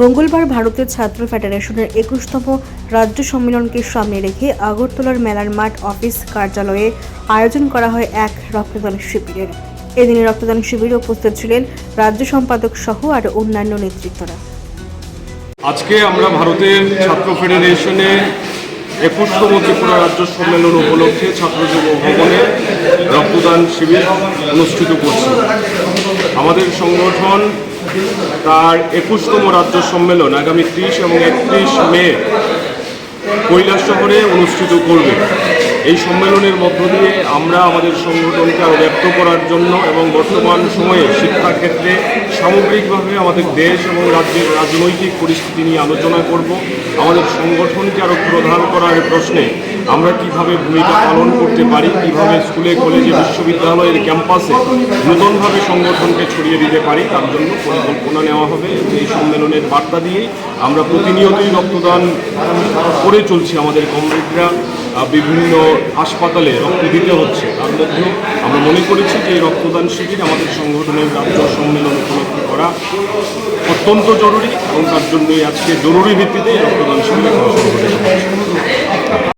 মঙ্গলবার ভারতের ছাত্র ফেডারেশনের একুশতম রাজ্য সম্মেলনকে সামনে রেখে আগরতলার মেলার মাঠ অফিস কার্যালয়ে আয়োজন করা হয় এক রক্তদান শিবিরের। এদিনে রক্তদান শিবিরে উপস্থিত ছিলেন রাজ্য সম্পাদক সহ আর অন্যান্য নেতৃত্বরা। আজকে আমরা ভারতের ছাত্র ফেডারেশনের একুশতম ত্রিপুরা রাজ্য সম্মেলন উপলক্ষে ছাত্র যুব ভবনে রক্তদান শিবির অনুষ্ঠিত করছি। আমাদের সংগঠন তার একুশতম রাজ্য সম্মেলন আগামী ত্রিশ এবং একত্রিশ মে কৈলাস শহরে অনুষ্ঠিত করবে। এই সম্মেলনের মধ্য দিয়ে আমরা আমাদের সংগঠনকে আরও ব্যক্ত করার জন্য এবং বর্তমান সময়ে শিক্ষাক্ষেত্রে সামগ্রিকভাবে আমাদের দেশ এবং রাজ্যের রাজনৈতিক পরিস্থিতি নিয়ে আলোচনা করব। আমাদের সংগঠনকে আরও প্রধান করার প্রশ্নে আমরা কীভাবে ভূমিকা পালন করতে পারি, কীভাবে স্কুলে, কলেজে, বিশ্ববিদ্যালয়ের ক্যাম্পাসে নতুনভাবে সংগঠনকে ছড়িয়ে দিতে পারি, তার জন্য পরিকল্পনা নেওয়া হবে। এই সম্মেলনের বার্তা দিয়েই আমরা প্রতিনিয়তই রক্তদান করে চলছি আমাদের কমরেডরা। বিভিন্ন হাসপাতালে রক্ত দিতে হচ্ছে তার মধ্যেও আমরা মনে করেছি যে রক্তদান শিবির আমাদের সংগঠনের রাজ্য সম্মেলন উপলক্ষে করা অত্যন্ত জরুরি এবং তার জন্যই আজকে জরুরি ভিত্তিতে রক্তদান শিবির।